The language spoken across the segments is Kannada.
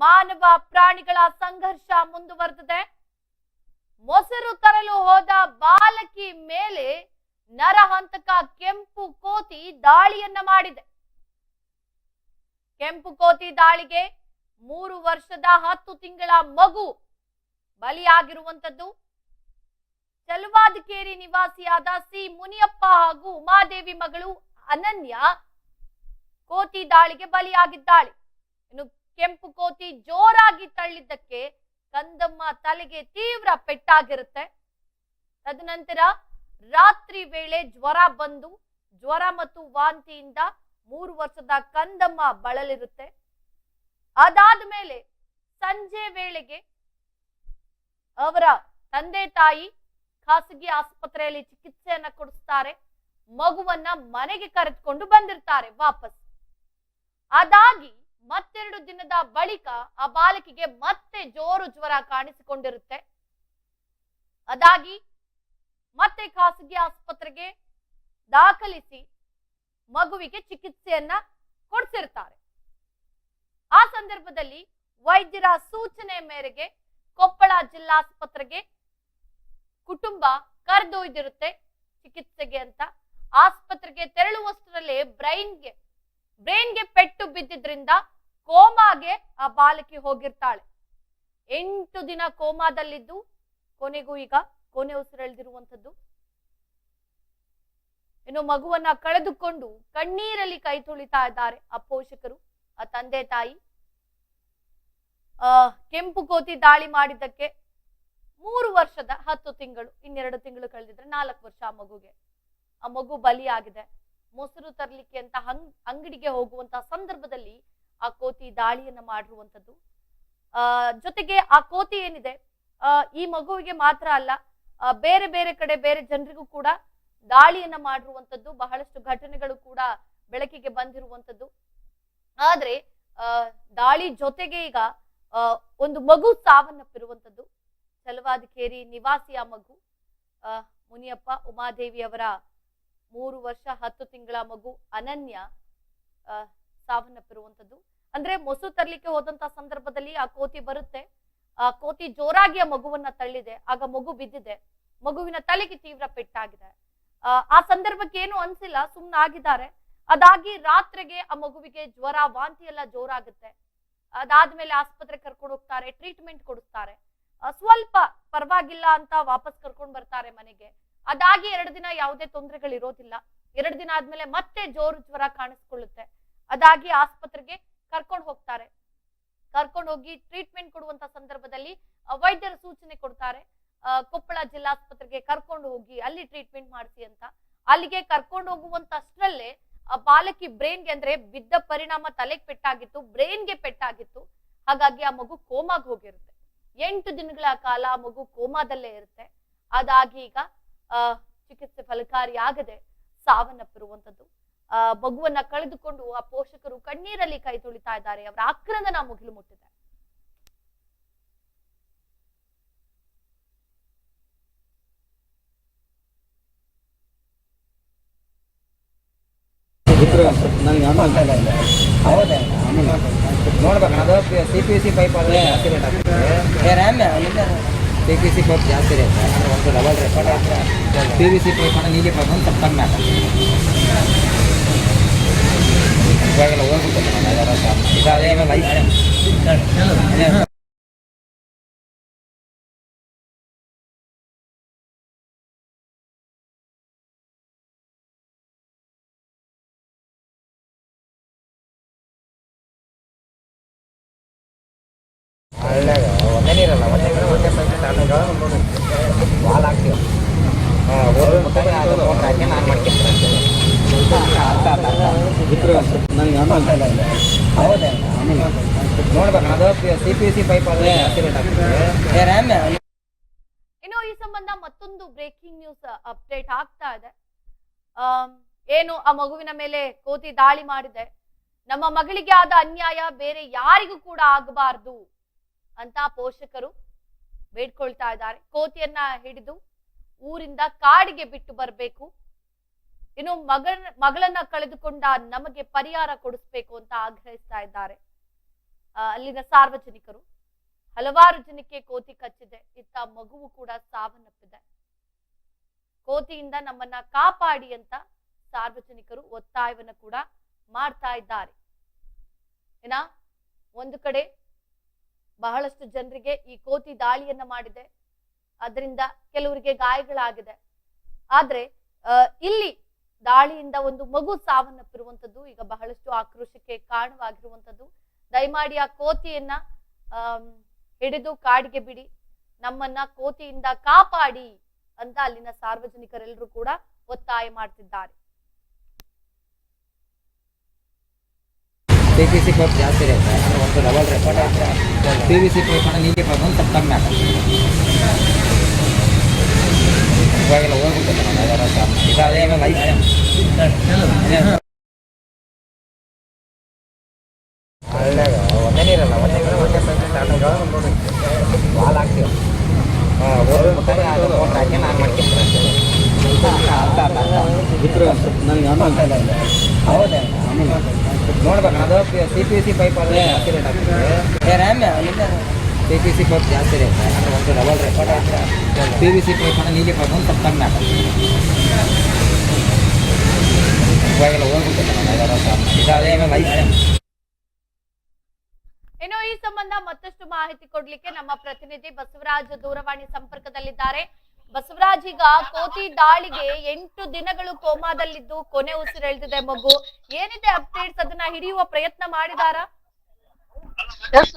ಮಾನವ ಪ್ರಾಣಿಗಳ ಸಂಘರ್ಷ ಮುಂದುವರೆದಿದೆ. ಮೊಸರು ತರಲು ಹೋದ ಬಾಲಕಿ ಮೇಲೆ ನರಹಂತಕ ಕೆಂಪು ಕೋತಿ ದಾಳಿಯನ್ನ ಮಾಡಿದೆ. ಕೆಂಪು ಕೋತಿ ದಾಳಿಗೆ ಮೂರು ವರ್ಷದ ಹತ್ತು ತಿಂಗಳ ಮಗು ಬಲಿಯಾಗಿರುವಂತದ್ದು ಚಲುವಾದಕೇರಿ ನಿವಾಸಿಯಾದ ಸಿ ಮುನಿಯಪ್ಪ ಹಾಗೂ ಉಮಾದೇವಿ ಮಗಳು ಅನನ್ಯ ಕೋತಿ ದಾಳಿಗೆ ಬಲಿಯಾಗಿದ್ದಾಳೆ. ಇನ್ನು ಕೆಂಪು ಕೋತಿ ಜೋರಾಗಿ ತಳ್ಳಿದ್ದಕ್ಕೆ ಕಂದಮ್ಮ ತಲೆಗೆ ತೀವ್ರ ಪೆಟ್ಟಾಗಿರುತ್ತೆ. ತದನಂತರ ರಾತ್ರಿ ವೇಳೆ ಜ್ವರ ಬಂದು ಜ್ವರ ಮತ್ತು ವಾಂತಿಯಿಂದ ಮೂರು ವರ್ಷದ ಕಂದಮ್ಮ ಬಳಲಿರುತ್ತೆ. ಅದಾದ ಮೇಲೆ ಸಂಜೆ ವೇಳೆಗೆ ಅವರ ತಂದೆ ತಾಯಿ ಖಾಸಗಿ ಆಸ್ಪತ್ರೆಯಲ್ಲಿ ಚಿಕಿತ್ಸೆಯನ್ನ ಕೊಡಿಸ್ತಾರೆ. ಮಗುವನ್ನ ಮನೆಗೆ ಕರೆದುಕೊಂಡು ಬಂದಿರ್ತಾರೆ ವಾಪಸ್. ಅದಾಗಿ ಮತ್ತೆರಡು ದಿನದ ಬಳಿಕ ಆ ಬಾಲಕಿಗೆ ಮತ್ತೆ ಜೋರು ಜ್ವರ ಕಾಣಿಸಿಕೊಂಡಿರುತ್ತೆ. ಅದಾಗಿ ಮತ್ತೆ ಖಾಸಗಿ ಆಸ್ಪತ್ರೆಗೆ ದಾಖಲಿಸಿ ಮಗುವಿಗೆ ಚಿಕಿತ್ಸೆಯನ್ನ ಕೊಡ್ಸಿರ್ತಾರೆ. ಆ ಸಂದರ್ಭದಲ್ಲಿ ವೈದ್ಯರ ಸೂಚನೆ ಮೇರೆಗೆ ಕೊಪ್ಪಳ ಜಿಲ್ಲಾಸ್ಪತ್ರೆಗೆ ಕುಟುಂಬ ಕರೆದೊಯ್ದಿರುತ್ತೆ ಚಿಕಿತ್ಸೆಗೆ ಅಂತ. ಆಸ್ಪತ್ರೆಗೆ ತೆರಳುವಷ್ಟರಲ್ಲೇ ಬ್ರೈನ್ಗೆ ಬ್ರೈನ್ಗೆ ಪೆಟ್ಟು ಬಿದ್ದಿದ್ರಿಂದ ಕೋಮಾಗೆ ಆ ಬಾಲಕಿ ಹೋಗಿರ್ತಾಳೆ. ಎಂಟು ದಿನ ಕೋಮಾದಲ್ಲಿದ್ದು ಕೊನೆಗೂ ಈಗ ಕೊನೆ ಉಸಿರೆಳೆದಿರುವಂಥದ್ದು. ಇನ್ನು ಮಗುವನ್ನ ಕಳೆದುಕೊಂಡು ಕಣ್ಣೀರಲ್ಲಿ ಕೈ ತುಳಿತಾ ಇದ್ದಾರೆ ಆ ಪೋಷಕರು, ಆ ತಂದೆ ತಾಯಿ. ಆ, ಕೆಂಪು ಕೋತಿ ದಾಳಿ ಮಾಡಿದ್ದಕ್ಕೆ ಮೂರು ವರ್ಷದ ಹತ್ತು ತಿಂಗಳು, ಇನ್ನೆರಡು ತಿಂಗಳು ಕಳೆದಿದ್ರೆ ನಾಲ್ಕು ವರ್ಷ ಆ ಮಗುಗೆ. ಆ ಮಗು ಬಲಿಯಾಗಿದೆ. ಮೊಸರು ತರಲಿಕ್ಕೆ ಅಂತ ಹಂಗ್, ಅಂಗಡಿಗೆ ಹೋಗುವಂತಹ ಸಂದರ್ಭದಲ್ಲಿ ಆ ಕೋತಿ ದಾಳಿಯನ್ನ ಮಾಡಿರುವಂತದ್ದು ಆ, ಜೊತೆಗೆ ಆ ಕೋತಿ ಏನಿದೆ ಈ ಮಗುವಿಗೆ ಮಾತ್ರ ಅಲ್ಲ ಬೇರೆ ಬೇರೆ ಕಡೆ ಬೇರೆ ಜನರಿಗೂ ಕೂಡ ದಾಳಿಯನ್ನ ಮಾಡಿರುವಂತದ್ದು ಬಹಳಷ್ಟು ಘಟನೆಗಳು ಕೂಡ ಬೆಳಕಿಗೆ ಬಂದಿರುವಂತದ್ದು ಆದ್ರೆ ದಾಳಿ ಜೊತೆಗೆ ಈಗ ಒಂದು ಮಗು ಸಾವನ್ನಪ್ಪಿರುವಂತದ್ದು ಚಲವಾದಿಕೇರಿ ನಿವಾಸಿಯ ಮಗು. ಮುನಿಯಪ್ಪ ಉಮಾದೇವಿ ಅವರ ಮೂರು ವರ್ಷ, ಹತ್ತು ತಿಂಗಳ ಮಗು ಅನನ್ಯ ಸಾವನ್ನಪ್ಪಿರುವಂತದ್ದು ಅಂದ್ರೆ ಮೊಸು ತರಲಿಕ್ಕೆ ಹೋದಂತ ಸಂದರ್ಭದಲ್ಲಿ ಆ ಕೋತಿ ಬರುತ್ತೆ. ಆ ಕೋತಿ ಜೋರಾಗಿ ಆ ಮಗುವನ್ನ ತಳ್ಳಿದೆ. ಆಗ ಮಗು ಬಿದ್ದಿದೆ. ಮಗುವಿನ ತಲೆಗೆ ತೀವ್ರ ಪೆಟ್ಟಾಗಿದೆ. ಆ ಸಂದರ್ಭಕ್ಕೆ ಏನು ಅನ್ಸಿಲ್ಲ, ಸುಮ್ನ ಆಗಿದ್ದಾರೆ. ಅದಾಗಿ ರಾತ್ರಿಗೆ ಆ ಮಗುವಿಗೆ ಜ್ವರ, ವಾಂತಿ ಎಲ್ಲ ಜೋರಾಗುತ್ತೆ. ಅದಾದ್ಮೇಲೆ ಆಸ್ಪತ್ರೆ ಕರ್ಕೊಂಡು ಹೋಗ್ತಾರೆ, ಟ್ರೀಟ್ಮೆಂಟ್ ಕೊಡಿಸ್ತಾರೆ. ಸ್ವಲ್ಪ ಪರವಾಗಿಲ್ಲ ಅಂತ ವಾಪಸ್ ಕರ್ಕೊಂಡು ಬರ್ತಾರೆ ಮನೆಗೆ. ಅದಾಗಿ ಎರಡು ದಿನ ಯಾವುದೇ ತೊಂದರೆಗಳು ಇರೋದಿಲ್ಲ. ಎರಡು ದಿನ ಆದ್ಮೇಲೆ ಮತ್ತೆ ಜೋರು ಜ್ವರ ಕಾಣಿಸ್ಕೊಳ್ಳುತ್ತೆ. ಅದಾಗಿ ಆಸ್ಪತ್ರೆಗೆ ಕರ್ಕೊಂಡು ಹೋಗ್ತಾರೆ. ಕರ್ಕೊಂಡು ಹೋಗಿ ಟ್ರೀಟ್ಮೆಂಟ್ ಕೊಡುವಂತ ಸಂದರ್ಭದಲ್ಲಿ ವೈದ್ಯರು ಸೂಚನೆ ಕೊಡ್ತಾರೆ. ಕೊಪ್ಪಳ ಜಿಲ್ಲಾಸ್ಪತ್ರೆಗೆ ಕರ್ಕೊಂಡು ಹೋಗಿ ಅಲ್ಲಿ ಟ್ರೀಟ್ಮೆಂಟ್ ಮಾಡಿಸಿ ಅಂತ. ಅಲ್ಲಿಗೆ ಕರ್ಕೊಂಡು ಹೋಗುವಂತ ಅಷ್ಟರಲ್ಲೇ ಆ, ಬಾಲಕಿ ಬ್ರೈನ್ಗೆ ಅಂದ್ರೆ ಬಿದ್ದ ಪರಿಣಾಮ ತಲೆಗೆ ಪೆಟ್ಟಾಗಿತ್ತು, ಬ್ರೈನ್ಗೆ ಪೆಟ್ಟಾಗಿತ್ತು. ಹಾಗಾಗಿ ಆ ಮಗು ಕೋಮಾಗ್ ಹೋಗಿರುತ್ತೆ. ಎಂಟು ದಿನಗಳ ಕಾಲ ಆ ಮಗು ಕೋಮಾದಲ್ಲೇ ಇರುತ್ತೆ. ಅದಾಗಿ ಈಗ ಚಿಕಿತ್ಸೆ ಫಲಕಾರಿಯಾಗದೆ ಸಾವನ್ನಪ್ಪಿರುವಂಥದ್ದು ಆ ಮಗುವನ್ನ ಕಳೆದುಕೊಂಡು ಆ ಪೋಷಕರು ಕಣ್ಣೀರಲ್ಲಿ ಕೈ ತುಳಿತಾ ಇದ್ದಾರೆ. ಅವರ ಆಕ್ರಂದನ ಮುಗಿಲು ಮುಟ್ಟಿದೆ. ನನಗೆ ಆಮೇಲೆ ಹೌದಾ? ನೋಡ್ಬೇಕು. ಅದು ಸಿ ಪಿ ಸಿ ಪೈಪ್ ಆದರೆ ರೇಟ್ ಆಗ್ತದೆ. ಸಿ ಪಿ ಸಿ ಪೈಪ್ ಜಾಸ್ತಿ ರೇಟ್ ಅಂದರೆ ಒಂದು double rate P V C pipe ಅಂದರೆ ನೀಲಿ ಪೈಪ್ ಒಂದು ಸ್ವಲ್ಪ ಕಮ್ಮಿ ಇವಾಗೆಲ್ಲ ಹೋಗ್ಬಿಟ್ಟು ಇದು ಅದೇ. ಲೈಫ್ ಇನ್ನು ಈ ಸಂಬಂಧ ಮತ್ತೊಂದು ಬ್ರೇಕಿಂಗ್ ನ್ಯೂಸ್ ಅಪ್ಡೇಟ್ ಆಗ್ತಾ ಇದೆ. ಏನು ಆ ಮಗುವಿನ ಮೇಲೆ ಕೋತಿ ದಾಳಿ ಮಾಡಿದೆ. ನಮ್ಮ ಮಗಳಿಗೆ ಆದ ಅನ್ಯಾಯ ಬೇರೆ ಯಾರಿಗೂ ಕೂಡ ಆಗಬಾರ್ದು ಅಂತ ಪೋಷಕರು ಬೇಡ್ಕೊಳ್ತಾ ಇದ್ದಾರೆ. ಕೋತಿಯನ್ನ ಹಿಡಿದು ಊರಿಂದ ಕಾಡಿಗೆ ಬಿಟ್ಟು ಬರಬೇಕು. ಇನ್ನು ಮಗಳ ಮಗಳನ್ನ ಕಳೆದುಕೊಂಡ ನಮಗೆ ಪರಿಹಾರ ಕೊಡಿಸ್ಬೇಕು ಅಂತ ಆಗ್ರಹಿಸ್ತಾ ಇದ್ದಾರೆ. ಅಲ್ಲಿನ ಸಾರ್ವಜನಿಕರು. ಹಲವಾರು ಜನಕ್ಕೆ ಕೋತಿ ಕಚ್ಚಿದೆ. ಇತ್ತ ಮಗುವು ಕೂಡ ಸಾವನ್ನಪ್ಪಿದೆ. ಕೋತಿಯಿಂದ ನಮ್ಮನ್ನ ಕಾಪಾಡಿ ಅಂತ ಸಾರ್ವಜನಿಕರು ಒತ್ತಾಯವನ್ನ ಕೂಡ ಮಾಡ್ತಾ ಇದ್ದಾರೆ. ಏನ, ಒಂದು ಕಡೆ ಬಹಳಷ್ಟು ಜನರಿಗೆ ಈ ಕೋತಿ ದಾಳಿಯನ್ನ ಮಾಡಿದೆ. ಅದರಿಂದ ಕೆಲವರಿಗೆ ಗಾಯಗಳಾಗಿದೆ. ಆದ್ರೆ ಇಲ್ಲಿ ದಾಳಿಯಿಂದ ಒಂದು ಮಗು ಸಾವನ್ನಪ್ಪಿರುವಂತದ್ದು ಈಗ ಬಹಳಷ್ಟು ಆಕ್ರೋಶಕ್ಕೆ ಕಾರಣವಾಗಿರುವಂತದ್ದು ದಯಮಾಡಿ ಆ ಕೋತಿಯನ್ನ ಹಿಡಿದು ಕಾಡಿಗೆ ಬಿಡಿ. ನಮ್ಮನ್ನ ಕೋತಿಯಿಂದ ಕಾಪಾಡಿ ಅಂತ ಅಲ್ಲಿನ ಸಾರ್ವಜನಿಕರೆಲ್ಲರೂ ಕೂಡ ಒತ್ತಾಯ ಮಾಡ್ತಿದ್ದಾರೆ. ಸಿ ಪೈಪ್ ಜಾಸ್ತಿ ಇರುತ್ತೆ. ಅಂದರೆ ಒಂದು ಡಬಲ್ ರೆಕಾರ್ಡ್ ಆದರೆ ಪಿ ವಿ ಸಿ ಪೈಪ್ ಅಣ್ಣ ನೀಲಿ ಪೈಪ್ ಒಂದು ಸ್ವಲ್ಪ ಕಮ್ಮಿ ಆಗತ್ತೆ. ಇವಾಗೆಲ್ಲ ಹೋಗ್ಬಿಟ್ಟು ಇದು ಅದೇನೋ ಲೈಫ್ ಹಳ್ಳ್ಯಾಗ ಒಂದೇ ನೀರಲ್ಲ ಒಂದೇ ನೀರು ಒಂದೇ ಪೈಪ್ ವಾಲ್ ಹಾಕ್ತೀವಿ. ಹಾಂ ಹೋಗ್ಬೇಕಾದ್ರೆ ಅದು ಮೋಟ್ರ್ ಹಾಕಿ ನಾನು ಮಾಡ್ಕೊಂತೀನಿ ಅರ್ಥ ಅರ್ಥ ಅರ್ಥ ಬಿಟ್ಟರೆ ನನಗೆ ಆಮೇಲೆ ಹೌದಾ? ನೋಡ್ಬೇಕು ಅದು ಸಿ ಪಿ ಸಿ ಪೈಪ್ ಆದರೆ ಜಾಸ್ತಿ ರೇಟ್ ಆಗ್ತದೆ. ಸಿ ಪಿ ಸಿ ಪೈಪ್ ಜಾಸ್ತಿ ರೇಟ್ ಅಂದ್ರೆ ಒಂದು ಡಬಲ್ ರೆಕಾರ್ಡ್ ಐತೆ ಪಿ ವಿ ಸಿ ಪೈಪ್ ಅನ್ನ ನೀಲಿ ಪೈಪ್ ಒಂದು ಸ್ವಲ್ಪ ಕಮ್ಮಿ ಆಗತ್ತೆ. ಇವಾಗೆಲ್ಲ ಹೋಗ್ಬಿಟ್ಟು ಇದು ಲೈಫ್ ಇನ್ನು ಈ ಸಂಬಂಧ ಮತ್ತಷ್ಟು ಮಾಹಿತಿ ಕೊಡ್ಲಿಕ್ಕೆ ನಮ್ಮ ಪ್ರತಿನಿಧಿ ಬಸವರಾಜ್ ದೂರವಾಣಿ ಸಂಪರ್ಕದಲ್ಲಿದ್ದಾರೆ. ಬಸವರಾಜ್ ಈಗ ಕೋತಿ ದಾಳಿಗೆ ಎಂಟು ದಿನಗಳು ಕೋಮಾದಲ್ಲಿದ್ದು ಕೊನೆ ಉಸಿರು ಉಸಿರೆಳೆದಿದೆ ಮಗು. ಏನಿದೆ ಅಪ್ಡೇಟ್ಸ್ ಅದನ್ನ ಹಿಡಿಯುವ ಪ್ರಯತ್ನ ಮಾಡಿದಾರ? ಎಸ್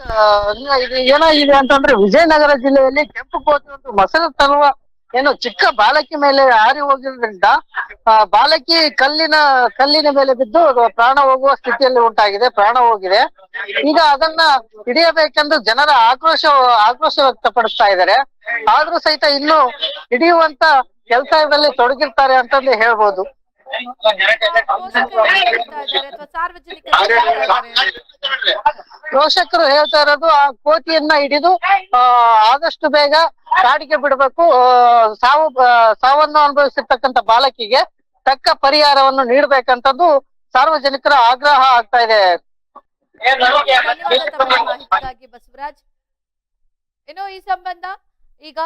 ಇದು ಏನಾಗಿದೆ ಅಂತಂದ್ರೆ ವಿಜಯನಗರ ಜಿಲ್ಲೆಯಲ್ಲಿ ಕೆಂಪು ಕೋತಿ ಒಂದು ಮೊಸರು ತರುವ ಏನು ಚಿಕ್ಕ ಬಾಲಕಿ ಮೇಲೆ ಹಾರಿ ಹೋಗಿರೋದ್ರಿಂದ ಬಾಲಕಿ ಕಲ್ಲಿನ ಕಲ್ಲಿನ ಮೇಲೆ ಬಿದ್ದು ಪ್ರಾಣ ಹೋಗುವ ಸ್ಥಿತಿಯಲ್ಲಿ ಉಂಟಾಗಿದೆ, ಪ್ರಾಣ ಹೋಗಿದೆ. ಈಗ ಅದನ್ನ ಹಿಡಿಯಬೇಕೆಂದು ಜನರ ಆಕ್ರೋಶ ಆಕ್ರೋಶ ವ್ಯಕ್ತಪಡಿಸ್ತಾ ಇದ್ದಾರೆ. ಆದ್ರೂ ಸಹಿತ ಇನ್ನು ಹಿಡಿಯುವಂತ ಕೆಲಸದಲ್ಲಿ ತೊಡಗಿರ್ತಾರೆ ಅಂತಂದು ಹೇಳ್ಬೋದು. ಪೋಷಕರು ಹೇಳ್ತಾ ಇರೋದು ಆ ಕೋತಿಯನ್ನ ಹಿಡಿದು ಆದಷ್ಟು ಬೇಗ ಕಾಡಿಗೆ ಬಿಡಬೇಕು. ಸಾವು ಸಾವನ್ನು ಅನುಭವಿಸಿರ್ತಕ್ಕಂಥ ಬಾಲಕಿಗೆ ತಕ್ಕ ಪರಿಹಾರವನ್ನು ನೀಡಬೇಕಂತದ್ದು ಸಾರ್ವಜನಿಕರ ಆಗ್ರಹ ಆಗ್ತಾ ಇದೆ. ಬಸವರಾಜ್. ಇನ್ನು ಈ ಸಂಬಂಧ ಈಗ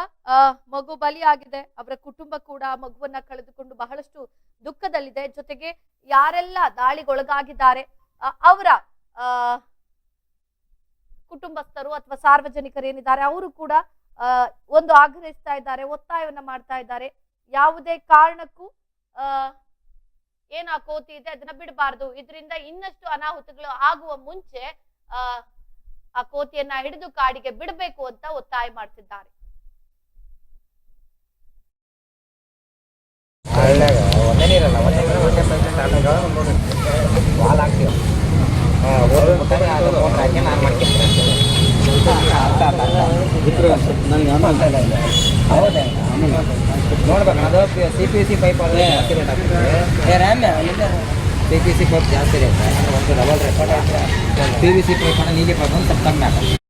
ಮಗು ಬಲಿಯಾಗಿದೆ. ಅವರ ಕುಟುಂಬ ಕೂಡ ಮಗುವನ್ನ ಕಳೆದುಕೊಂಡು ಬಹಳಷ್ಟು ದುಃಖದಲ್ಲಿದೆ. ಜೊತೆಗೆ ಯಾರೆಲ್ಲ ದಾಳಿಗೊಳಗಾಗಿದ್ದಾರೆ ಅವರ ಕುಟುಂಬಸ್ಥರು ಅಥವಾ ಸಾರ್ವಜನಿಕರು ಏನಿದ್ದಾರೆ, ಅವರು ಕೂಡ ಒಂದು ಆಗ್ರಹಿಸ್ತಾ ಇದ್ದಾರೆ, ಒತ್ತಾಯವನ್ನ ಮಾಡ್ತಾ ಇದ್ದಾರೆ. ಯಾವುದೇ ಕಾರಣಕ್ಕೂ, ಆ, ಏನ್ ಕೋತಿ ಇದೆ, ಅದನ್ನ ಬಿಡಬಾರ್ದು. ಇದರಿಂದ ಇನ್ನಷ್ಟು ಅನಾಹುತಗಳು ಆಗುವ ಮುಂಚೆ, ಆ ಆ ಕೋತಿಯನ್ನ ಹಿಡಿದು ಕಾಡಿಗೆ ಬಿಡಬೇಕು ಅಂತ ಒತ್ತಾಯ ಮಾಡ್ತಿದ್ದಾರೆ. ಹಳ್ಳ್ಯಾಗ ನೋಡ್ಬೇಕು ಅದು ಸಿ ಪಿ ಸಿ ಪೈಪ್ ಆದರೆ ಜಾಸ್ತಿ ರೇಟ್ ಆಗ್ತದೆ ಪಿ ಸಿ ಪೈಪ್ ಜಾಸ್ತಿ ರೇಟ್ ಒಂದು double rate P V C pipe ನೀಲಿ ಪೈಪ್ ಒಂದು ಸ್ವಲ್ಪ ಕಮ್ಮಿ ಆಗತ್ತೆ